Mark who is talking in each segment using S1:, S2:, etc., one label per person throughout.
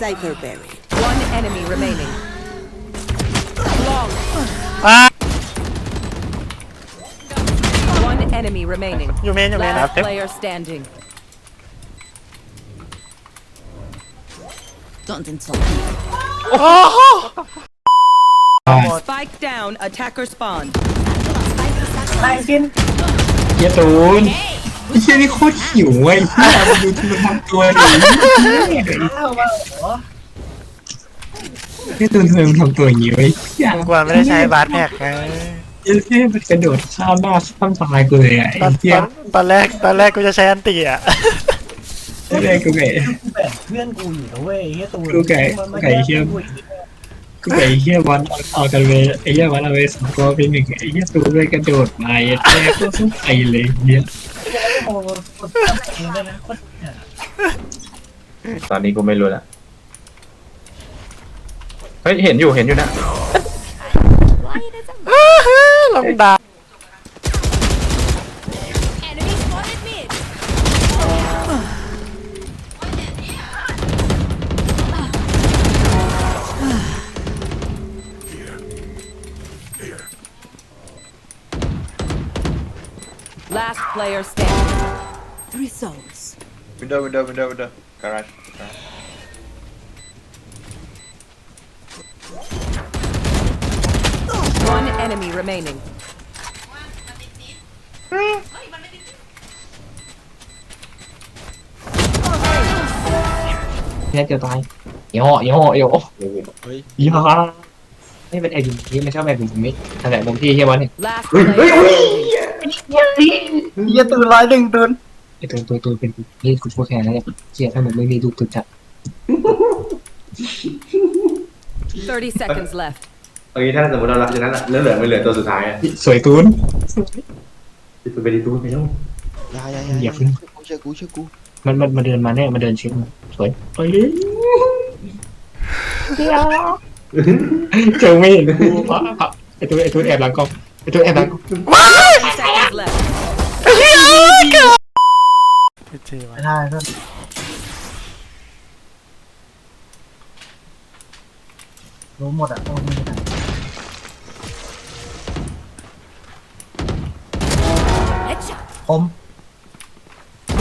S1: Cipher buried.
S2: One enemy remaining. Long.
S3: อ่า
S2: One enemy remaining.
S3: อยู่เมนอยู่เมนครับ
S2: Last player standing.
S1: Don't insult me.
S3: โอ้โห
S2: Spike down. Attacker spawn.
S4: เฮียตูน ไอ้เฮียนี่โคตรหิวเว้ยพี่มาดูที่มันทำตัวดิเฮียตูนทำไมมันทำตัวอย่างนี้ไว้เฮีย
S3: กวนไม่ได้ใช้บาร์แพ็กไง
S4: เฮียเฮียมันกระโดดข้ามหน้าข้ามตายกูเลยอะ
S3: ตอน
S4: ไอ้เฮีย
S3: ตอนตอนแรกตอนแรกกูจะใช้อันตีอะ
S4: ไม่ได้กูไก่
S5: แบ่งเพื่อนกูอยู่นะเว้ยไอ้เหี้ยตูน
S4: กูไก่ไก่เหี้ย กูไก่เฮียวันเอากันเลยไอ้เฮียวันเอาไปสองตัวเป็นหนึ่งไอ้เฮียตูนเลยกระโดดมาไอ้แม่ก็สู้ไปเลยเฮีย
S5: โอ้โหคนเองด้นะคนเนี่ย
S6: ตอนนี้กูไม่รู้ละ เฮ้ย เห็นอยู่ เห็นอยู่นะ
S3: ลองดา
S2: player standing.
S1: Three souls.
S6: วินโดว์วินโดว์วินโดว์วินโดว์การาจ
S2: One enemy remaining.
S4: เฮียจะตา ยเหี่ยวเหี่ยวเหี่ยวเหี่ยวไม่เป็นไอ้ดุนี่ไม่ชอบไอ้ดุนี่นั่นแหละมุมที่เฮียวันเนี่ย
S2: Last player standing.
S5: เหี้ยตูนร้อยหนึ่งตูน
S4: ไอ้ตัวตัวตัวเป็นนี่กูพูดแค่นั้นแหละเฮียถ้ามึงไม่มีดูตัวจัด
S2: 30 seconds left.
S6: เมื่อกี้ถ้าสมมติเรารับจากนั้นอะเหลือเหลือไม่เหลือตัวสุดท้ายอะ
S4: สวยตูน
S6: ตัวไปดีตัวไปแล้ว
S7: อย่าอย่า
S4: อย่าเพิ่ง
S7: เชื่อกูเชื่อกู
S4: มันมันมาเดินมาแน่มาเดินเช็คมาสวยไปเลยเจอไม่เห็นกูเพราะเพราะไอ้ตัวไอ้ตัวแอบหลังกล้องไอ้ตัวแอบหลังกล้อง
S2: 30 seconds left.
S3: พี่จีมา
S5: ไม่ได้ก็รู้หมดอะโอ้ยไม่ได้ผม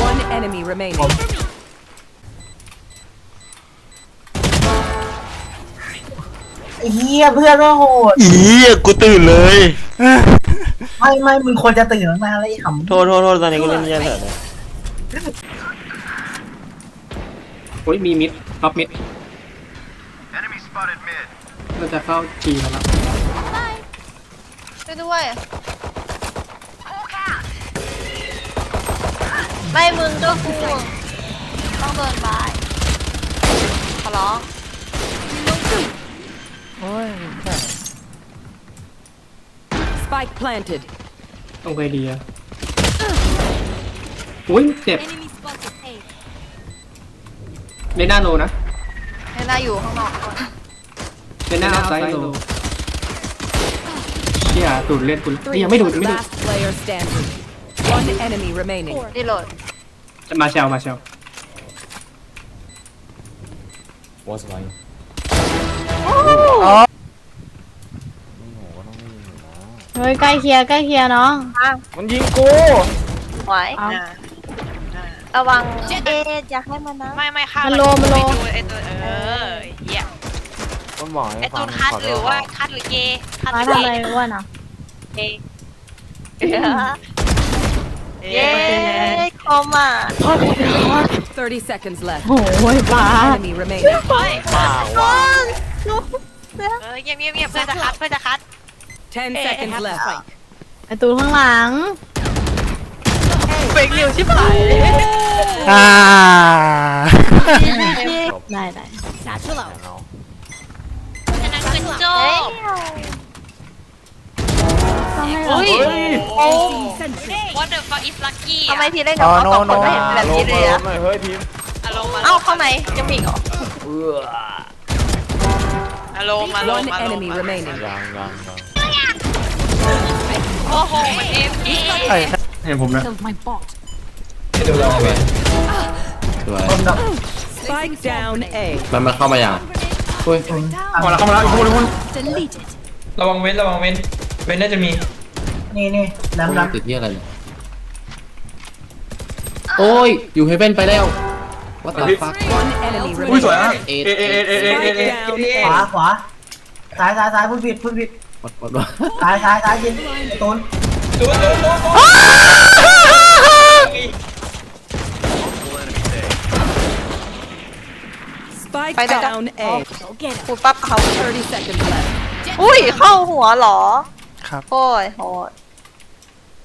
S2: One enemy remaining.
S5: เหี้ยเพื่อนก็โหด
S7: อีกูตื่นเลย
S5: ไม่ไม่มึงควรจะตื่นตั้งนานแล้วไอ้ขำ
S7: โทษโทษโทษตอนนี้กูเล่นยาเถอะ
S8: โอ้ยมีมิดท็อปมิดมันจะเข้าจีแล้วนะ
S9: ช่วยด้วยไม่มึงก็กูต้องเดินไปขอร้อง
S3: โอ้ย
S2: Spike planted.
S8: ต้องไปดีอะอุ้ยเจ็บเลน่าโลนะ
S9: เนน่าอยู่ข้างนอกก่อน
S8: เลน่าเอาไซด์โลเชี่ยดูดเล่นคุณ
S2: Three.
S8: ยังไม่ดูดยังไม่ดูด
S2: Last player standing. One enemy remaining.
S9: รีโหลด
S8: มาเชลมาเชล
S10: เฮ้ยใกล้เคลียร์ใกล้เคลียร์น้อง
S7: มันยิงกู
S9: ไว้
S10: เอา
S9: ระวังเอ๊ะอยากให้มันนะ
S11: ไม่ไม่ค่ะ
S10: มันโลมันโล
S11: ไอตัวเออเหี้ย
S7: มันบอก
S11: ไอตัวคัดหรือว่าคัดหรือเกย์คัดห
S10: มา
S11: รือ
S10: ทำ
S11: เก
S10: อะไร
S11: ย์
S10: อ้วนอะ
S11: เกย์
S9: เย้คอมอะ
S2: 30 seconds left.
S10: โอ้ยป้า
S2: Enemy remaining.
S11: เฮ้ย
S9: น้องหนู
S11: เออเงียบเงียบเงียบเพื่อนจะคัดเพื่อนจะคัด
S2: 10 seconds left.
S10: ไอตูนข้างหลัง
S11: เบรกเร็วชิบหาย
S3: อ่า
S10: ได้ได้
S11: ฉะนั้นคือจ
S9: เฮ้ย
S11: บ
S10: ต้องให้เรา
S11: อุ้ยโอ้ What the fuck is lucky
S9: ทำไมพี่เล่นกับเขาสองคนไม่เห็นเป็นแบบนี้เลยอะ
S7: เฮ้ยทีม
S11: อารมณ์มา
S9: เอ้าข้างในยังมีอีกเหรอ
S11: อารมณ์มาลง
S2: One
S11: มาลง
S2: enemy remaining.
S7: ยังยังยัง
S11: โอ้โหมันเอ็มพี
S3: ไอ้
S8: เห็นผมนะ
S4: ให้ดูเราไป
S7: สวย
S5: คนแบบ
S2: Spike down A.
S6: มันมันเข้ามาอย่างเฮ้ย
S5: เข้ามาแล้วเข้ามาแล้ว
S1: Deleted.
S4: ระวังเว้นระวังเว้น เว้นน่าจะมี
S5: นี่นี่แหลมแหลม
S6: ติดที่อะไรเนี่ยโอ้ย อยู่เฮเว่นไปแล้ว ว่าตาฟัก
S2: One enemy
S12: อุ้ยสวย
S2: remaining.
S12: อะ
S6: เอ็ด
S12: เอเอเอเอเอเอ
S2: Spike
S12: เอ
S2: down
S5: ขวา
S2: A.
S5: ขวาซ้ายซ้ายซ้ายพุ่งผิดพุ่งผิด
S6: วัดวัดวัด
S5: ซ้ายซ้ายซ้ายยิงไอ้ตูน
S4: ตูนตูนตูนตูน
S2: Spike
S9: By the-
S2: down A.
S1: Go get him.
S9: พูดปั๊บเขา
S2: 30 seconds left.
S9: อุ้ยเข้าหัวเหรอ
S13: ครับ
S9: โอ้ยโหด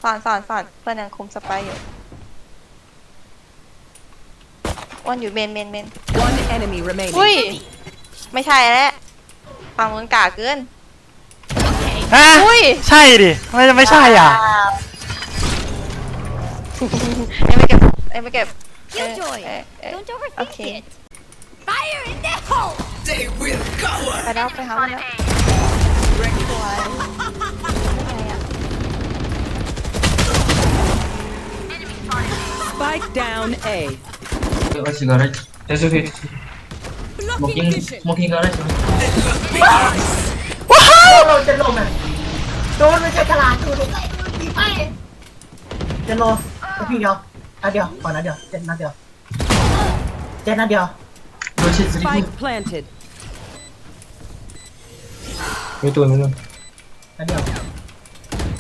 S9: สอนสอนสอนเพื่อนยังคุมสไปร์อยู่ อ้วนอยู่เมนเมนเมน
S2: One enemy remaining.
S9: อุ้ย ไม่ใช่แล้วฝั่งนู้นกาเกิน
S13: ฮะ
S9: อุ้ย
S13: ใช่ดิไม่ไม่ใช่อะ
S9: เอ็มไม่เก็บเอ็มไม่เก็บเอ้ย
S1: Killjoy.
S9: เอ้ยเอ้ย
S1: Don't
S9: โอ
S1: overthink
S9: เค
S1: it. Fire in the hole.
S9: ไปแล้วไปหามันแล้วสวยไม่ไงอะ
S2: Spike down A.
S4: Let's go right. That's okay. Smoking, smoking garage.
S5: เราจะลงอะตูนไม่ใช่ฉลาดตูนเลยตีไปจะลงพี่เดียวนัดเดียวก่อนนัดเดียวเจ็ดนัดเดียวเจ็ดนัดเดียว
S4: Go shit, three.
S2: Spike planted.
S4: ไม่ตูนไม่ตูน
S5: นัดเดียว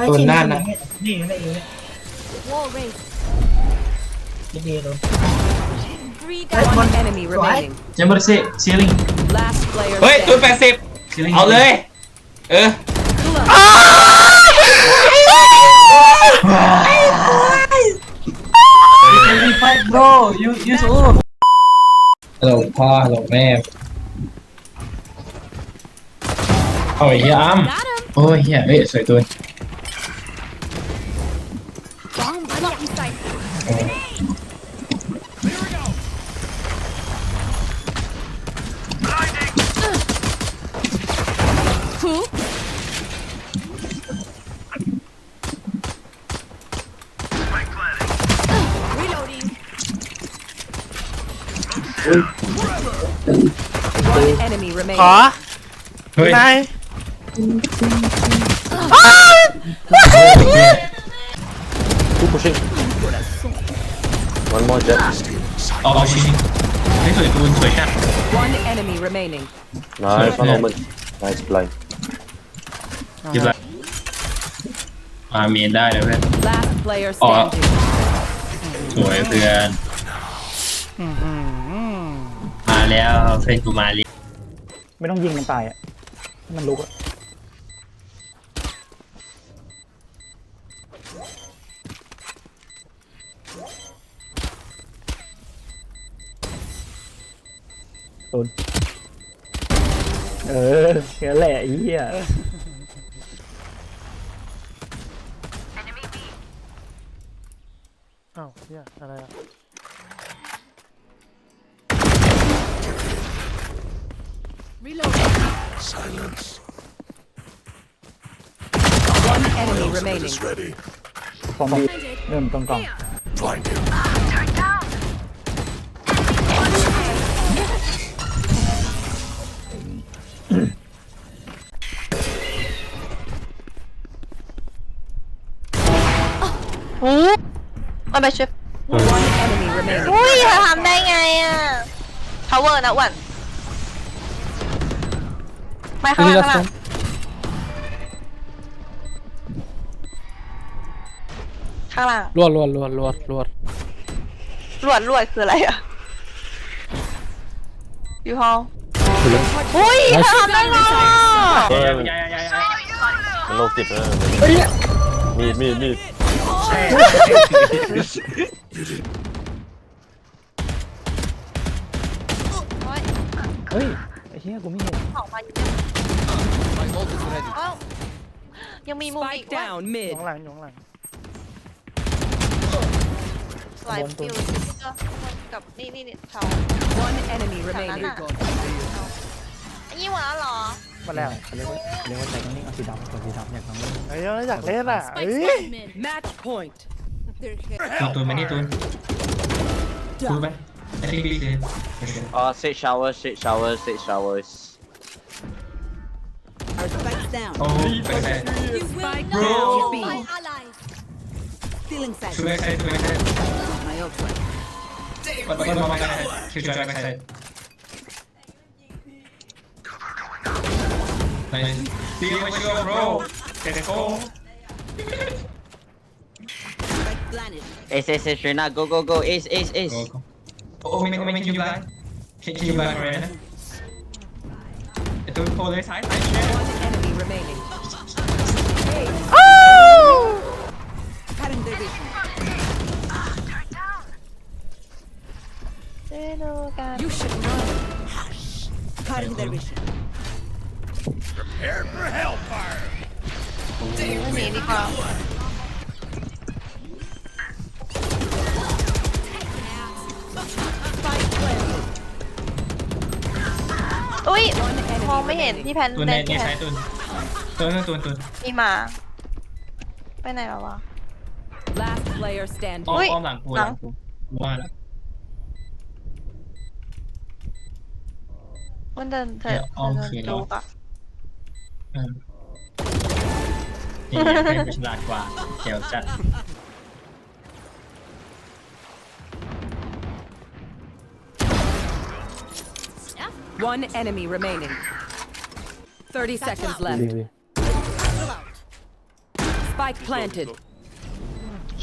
S4: ตูนหน้านะ
S5: นี่นี่นี่
S1: Wall raised.
S5: นี่ดีตูน
S1: Three
S5: Hey,
S1: down.
S2: One enemy remaining.
S4: Chamber say ceiling.
S2: Last player
S4: เฮ้ยตูน
S2: standing.
S4: แปดสิบเอาเลย เออ bro you you so ฮัลโหลพ่อฮัลโหลแม่เอาไอ้เหี้ยอ้ำ
S1: Got him.
S4: โอ้ยเหี้ยเอ้ยสวยตูน
S2: One enemy
S13: ขอ
S2: remaining.
S4: เฮ้ย
S13: นาย
S6: ผู้ pushing one more jet
S4: เอาเอาชิงเฮ้ยสวยตูนสวยจัด
S2: One enemy remaining.
S6: nice one omen nice blind
S4: ยิบละมาเมียนได้เลยเพื่อน
S2: Last player
S4: Oh.
S2: standing.
S4: สวยเพื่อน
S13: อื้อหือ
S4: มา แล้วเพื่อนกูมาลิ
S13: ไม่ต้องยิงมันตายอะให้มันลุกอะ
S14: เออแค่แหละไอ้เหี้ย
S13: อ้าวเหี้ยอะไรอะ
S2: One enemy remaining.
S14: ฟองบีเริ่มตรงกล่อง
S9: หูมันไปช่วย
S2: One enemy remaining.
S9: อุ้ยเธอทำได้ไงอะ power นะอ้วนไข้างล่างข้างล่างข้างล่าง
S14: รวดรวดรวดรวดรวด
S9: รวดรวดคืออะไรอะอยู่ห้องอุ้ยเธอทำได้ไงอะ
S6: เฮ้ยมันมันโรคจิตเลยมีดมีดมีด
S9: โอ๊ย
S14: เฮ้ยไอ้เหี้ยกูไม่เห็น
S9: ออกมาอยู่เอ้ายังมีมุมอีก
S2: Spike
S9: ว่า
S2: down
S13: อยู่
S2: mid.
S13: ข้างหลังอยู่ข้างหลัง
S9: สไลด์ฟิวกับนี่นี่นี่แถว
S2: One enemy
S9: แถวนั้น
S2: remaining.
S9: อะอันนี้หมดแล้วเหรอ
S13: มาแล้ว
S14: เขาเรียกว่าเขาเรียกว่าใจต้องนิ่งเอาสีดำเอาสีดำอยากต้องนิ่ง
S13: เฮ้ยอยากเล่นอะ
S1: Spike
S13: เฮ้ย
S1: spotted mid.
S2: Match point.
S1: They're here.
S4: ตูนตูนมานี่ตูนตูนไปไอ้ที่พี่คือ
S7: อ๋อ six showers six showers six showers
S2: Our spikes down.
S4: โอ้ไปใส่
S2: Spike
S4: Bro.
S2: down B.
S1: My ally.
S2: Stealing sight.
S4: ช่วยใส่ช่วยใส่
S2: My ult ready.
S4: ปัดปัดมาใส่ช่วยช่วยไปใส่ Nice. See you, what you got, bro? Get it, go.
S2: Spike planted.
S7: ace ace ace Reyna go go go ace ace ace
S4: Go, go. Oh, make, make you blind. Can you blind right now? Itu pull this side, side, side.
S2: One enemy remaining. Cutting their vision.
S9: ช่วยดูกัน
S2: You should run. Cutting their vision.
S9: หนีดีกว่าอุ้ยมองไม่เห็นพี่แพน
S4: ตัว
S9: เล่
S4: นี้
S9: นพี่
S4: นี่
S9: แพ
S4: ใช้
S9: น
S4: ตัวตัวนึงตัวตัว
S9: มีหมา ไปไหนแล้ววะ
S2: Last player
S4: อ้อ
S2: standing.
S4: ม
S9: อุ๊ย
S4: อ้อมหลังกูหลังกูว่าแล้ว
S9: มันเดินเถอะ
S4: เดี๋ยวอ้อม
S9: เดิน
S4: คืน
S9: ดู
S4: แล้ว
S9: อะ
S4: เออนี่เป็นฉลาดกว่าเดี๋ยวจัด
S2: One enemy remaining. 30 seconds
S3: ดี
S2: left.
S3: ดี
S2: Spike planted.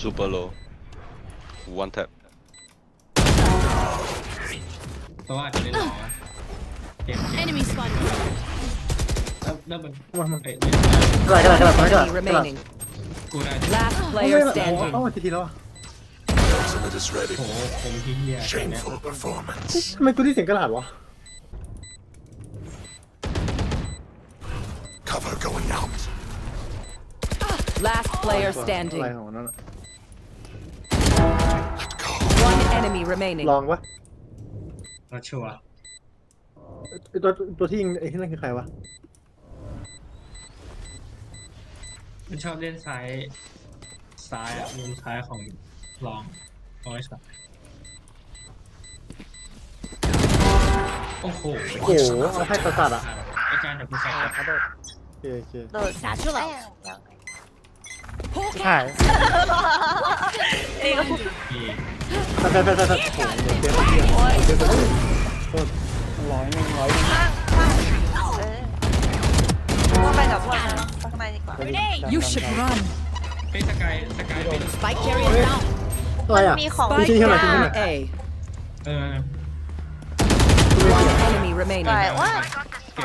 S7: Super low one tap
S4: เพราะว่าจะได้รอเกมเกม
S1: Enemy spotted.
S4: แล้วแล้วมัน
S3: มันมัน
S4: เอ้ย
S3: กระดาษกระดาษกระดาษกระดาษ
S2: Enemy
S3: กระดาษ
S2: remaining.
S4: กูได้
S2: Last
S3: เฮ้ย
S2: player
S3: โอ้
S2: standing.
S3: โหทีทีแล้วอะ
S4: โอ้โหผมที่เฮียเนี่ย
S3: ทำไมกูที่เสียงกระดาษวะ
S2: Last player
S3: อะไร
S2: standing.
S3: ของมันนั่นอะ
S2: enemy remaining.
S3: ลองวะ
S4: เราชัวร์
S3: ไอ้ตัวตัวที่ยิงไอ้ที่นั่นคือใครวะ
S4: มันชอบเล่นซ้ายซ้ายอะมุมซ้ายของลองเอาไว้สักโอ้โห
S3: โอ้โหเอาให้ประสาทอะ
S4: อาจารย์เดี๋ยวกูใส่ก่อน
S3: โอเคโอเค
S9: โดด
S1: Satchel
S9: เอ้ย
S1: out.
S3: ใช่
S9: ตีก็
S4: พี่
S3: ไปไปไปไปไปโอ้โหเดี๋ยวเดี๋ยวเดี๋ยวเดี๋ยวโทษร้อยหนึ่งร้อยหนึ่ง
S9: ข้างข้างเออว่าไปกับพวกนะไปข้างในดีกว่า
S2: You should run.
S4: เฮ้ยสกายสกายเป็น
S1: Spike carrier down.
S3: อะไรอะ
S9: มีของ
S2: Spike
S3: ทิ้งให้หน่อยทิ้งให้หน่อย
S2: down A.
S4: เออ
S2: One enemy remaining.
S9: ได้ว่า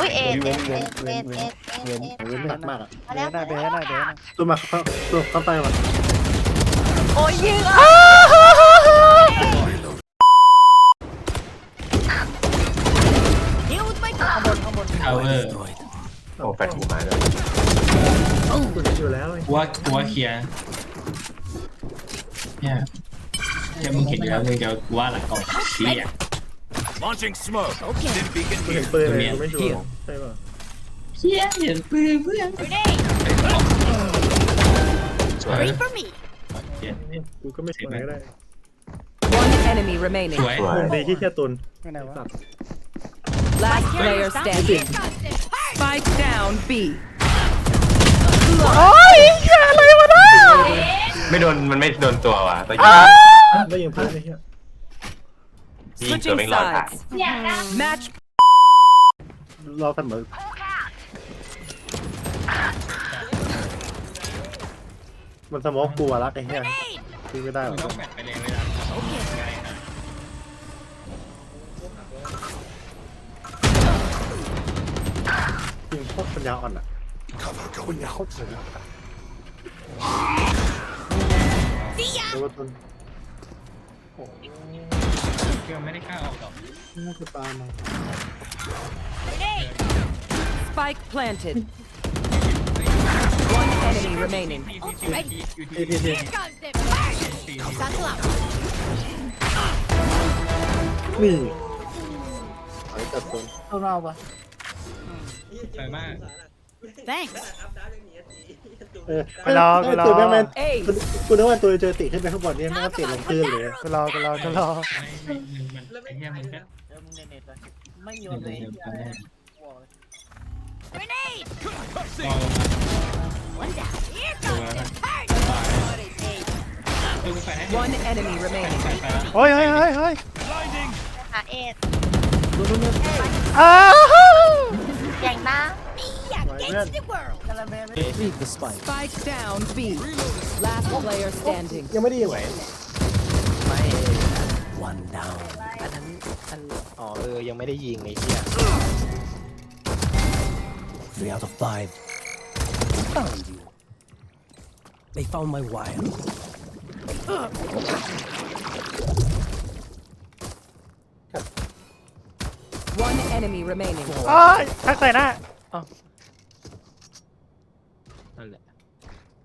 S9: อุ้ยเอ็ด
S3: เว้
S9: เอ็
S3: นเว้
S9: เอ็
S3: น
S9: ด
S3: เว้
S9: เอ็
S3: นเว้น
S9: เอ็ด
S3: เว้น
S9: เอ็
S3: นหนักมากอะ
S9: มาแล้วมาแล้ว
S3: ตัวมาเข้าตัวเข้าไปก่อน
S9: โอ้ยยิงอะา
S4: วเวอร์
S6: โอ้แฟนหูมาเลย
S3: กูเห็นอยู่แล้วไอ้
S4: กูว่ากูว่าเคลียร์เนี่ยเนี่ยมึงเห็นอยู่แล้วมึงจะกูว่าหลังกล่องเชี่ย
S15: Launching smoke. Dim beacon
S3: กูเห็น
S15: here.
S3: ปืนเลยกูไม่ชัวร์ใช่ป่ะ
S4: เชี่ยเห็นปืนเพื่อน
S1: grenade.
S4: สวย
S1: Wait for me.
S4: เชี่ย
S3: กูก็ไม่ชัวร์ก็ได้
S2: One enemy remaining.
S4: สวย
S3: มุมดีที่แค่ตุนไม่ไหนวะ
S2: Last player standing. Spike down B.
S6: ไม่โดนมันไม่โดนตัวว่ะตัวยิง
S3: ไม่ยิงพลาดไอ้เหี้ย
S6: ยิงตัว
S2: Switching
S6: ไม่รอดอะ
S2: sides. Match
S3: รอเสมอมันสมองกูอะรักไอ้เหี้ยคือไม่ได้หร
S4: มึ
S3: องก
S4: ต้องแบตไปเลยเวลาไงนะ
S3: โคตรปัญญาอ่อนอะปัญญาโคตรเลยเดี๋ยวว่าตุน
S4: เกี่ยวไม่ได้กล้าออกดอก
S3: น่าจะตามมา
S2: Spike planted. One enemy remaining.
S3: เอพีที
S1: Here comes the Satchel out.
S3: นี่ไอ้จัดตุนเอาเราปะ
S4: สวยมาก
S1: Thanks.
S3: เออ
S16: ไปรอไปรอ
S3: ตัวแม่งแม่ง
S2: เอ้ย
S3: คุณคุณนึกว่าตัวเจอติขึ้นไปข้างบนเนี่ยแม่งก็ติดลงพื้นเลย
S16: ไปรอไปรอไปรอ
S4: ไม่ไม่มันมันไอ้เหี้ยมันก็
S5: ไม่โยนเลย
S1: Grenade.
S4: รอ
S1: One down. Here
S4: ตัว
S1: comes
S4: แล้ว
S1: the
S4: นะ
S1: party.
S4: ตัวกูไปให้
S2: One enemy remaining.
S4: ไปไปแล้ว
S16: โอ้ยเฮ้ยเฮ้ยเฮ้ย
S15: Blinding.
S9: หาเอ็ด
S16: อ้าว
S9: อย่างนะ
S1: Me against the world.
S2: Spike down B. Last player standing.
S3: ยังไม่ได้ยิงไหว
S16: อันนั้นอันอ๋อเออยังไม่ได้ยิงไอ้เหี้ย
S15: Three out of five. Found you. They found my wire.
S2: Enemy remaining.
S16: โอ้ยทักใส่หน้าอ๋อนั่นแหละ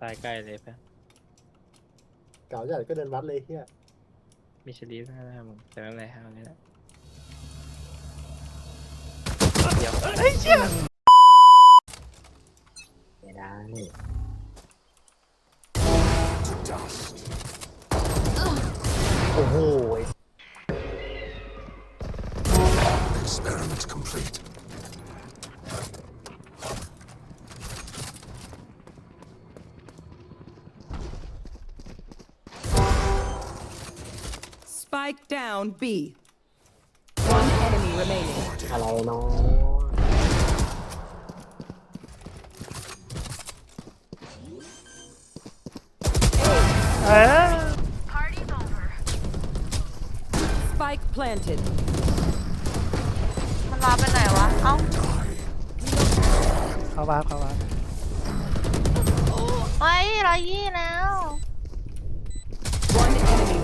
S16: ตายใกล้เลยเพื่อน
S3: เก่าจัดก็เดินวัดเลยเฮีย
S16: มีชลีฟหน้ามึงแต่ไม่เป็นไรห้าวนี่แหละเดี๋ยว เฮ้ยเชี่ย
S2: down B. One enemy remaining.
S16: อะไรเนาะเออ
S2: Spike planted.
S9: มันลาไปไหนวะ เอ้า
S16: เข้าบ้านเข้าบ้าน
S9: เฮ้ยร้อยยี่แล้ว
S2: One enemy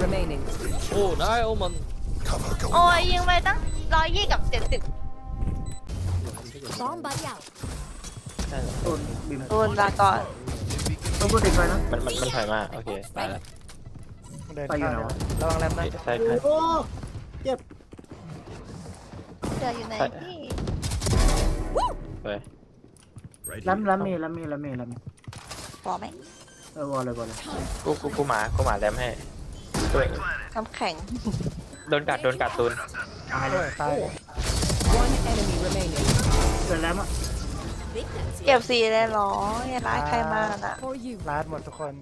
S2: remaining.
S16: โอ้ได้โอ้มัน
S15: Cover going
S9: โอ้ยยิงไปตั้งร้อยยี่กับเจ็ดสิบ
S1: Bomb buddy out.
S9: โดนลาก่อน
S5: ต้องพูดติดไปนะ
S16: มันมันมันถอยมา โอเคตายแล้ว
S5: เดินข้าม
S16: ระวังแรมนะใช่ใช่
S3: โอ้เจ็บ
S9: เจออยู่ไหนพี่
S16: ไป
S15: Right
S5: ล้ำ
S15: here.
S5: ล้ำมีล้ำมีล้ำมีล้ำมี
S9: บอกไหม
S5: เออวอลเลยวอลเลย
S16: กูกูกูหมากูหมาแรมให้
S9: น้ำแข็ง
S16: โดนกัดโดนกัดตูน
S5: ตายเลยตาย
S2: One enemy remaining.
S5: เกิดแล้วมั้ง
S1: Think that's
S9: เก็บสีเลยเหรออย่าร้ายใครมาน่ะ
S1: for you.
S16: ร้านหมดทุกคน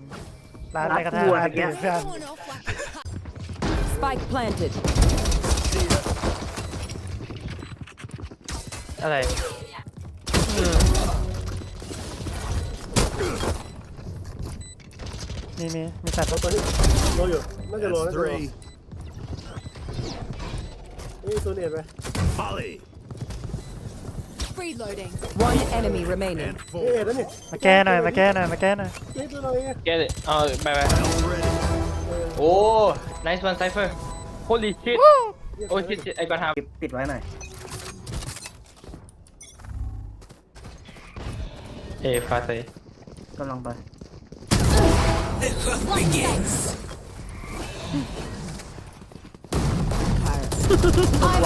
S16: ร้านในกระทะร้านเพื่อน
S1: Going off like a cut.
S2: Spike planted.
S16: อะไร มีมีมีสัตว์
S3: ตัวนี้โลอยู่น่าจะโล
S15: That's
S3: น่าจะโล
S15: three.
S3: นี่ตัวเน็ตไหม
S15: Volley.
S1: Reloading.
S2: One enemy remaining.
S15: And
S3: นี่
S15: four.
S3: เอ็ดแล้วนี่
S16: มาแก้หน่อยมาแก้หน่อยมาแก้หน่อย
S3: นี่ตัวเราเอง
S16: แก้เลยเอาไปไป
S15: Already.
S16: โอ้ nice one cipher holy shit โอ้ shit shit ไอ้กอนท
S5: ปิดปิดไว้หน่อยำ
S16: เอ้ฟาเซ่
S5: กำลังไป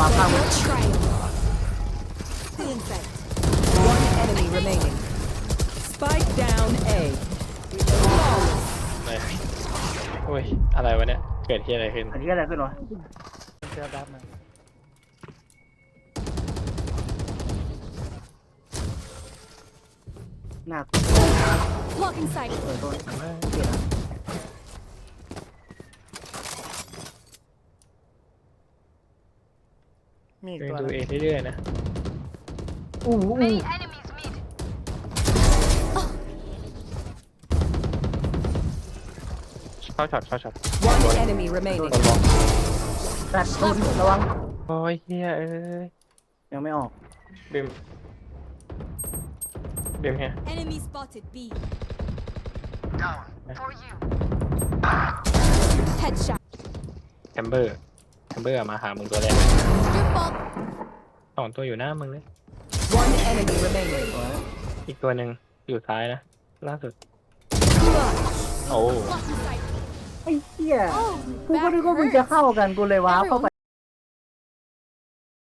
S1: I'm on your trail. Feeling safe.
S2: One enemy remaining. Spike down A.
S16: เลยโอ้ย อะไรวะเนี่ย เกิดที่อะไรขึ้น
S5: อันนี้อะไรขึ้นวะ
S16: เสื้อดับมา
S5: หน้า
S1: Blocking sight.
S5: เออตัวเปลี่ยนนะ
S16: มีอีกตัวดูเอเรื่อยๆนะ
S5: อู้หูอู้
S16: เข้าช็อตเข้าช็อต
S2: One enemy remaining.
S5: ตัดตุนระวัง
S16: โอ้ยเฮียเอ้ย
S5: ยังไม่ออก
S16: บิมบิมเฮีย
S1: Enemy spotted B. Headshot.
S16: แคมเบอร์แคมเบอร์มาหามึงตัวแรก
S1: Good ball.
S16: สองตัวอยู่หน้ามึงเลย
S2: One enemy remaining.
S16: อีกตัวหนึ่งอยู่ซ้ายนะ ล่าสุด โอ้
S1: Blocking sight.
S5: ไอ้เหี้ยกูก็นึกว่ามึงจะเข้ากันกูเลยว้าวเข้าไป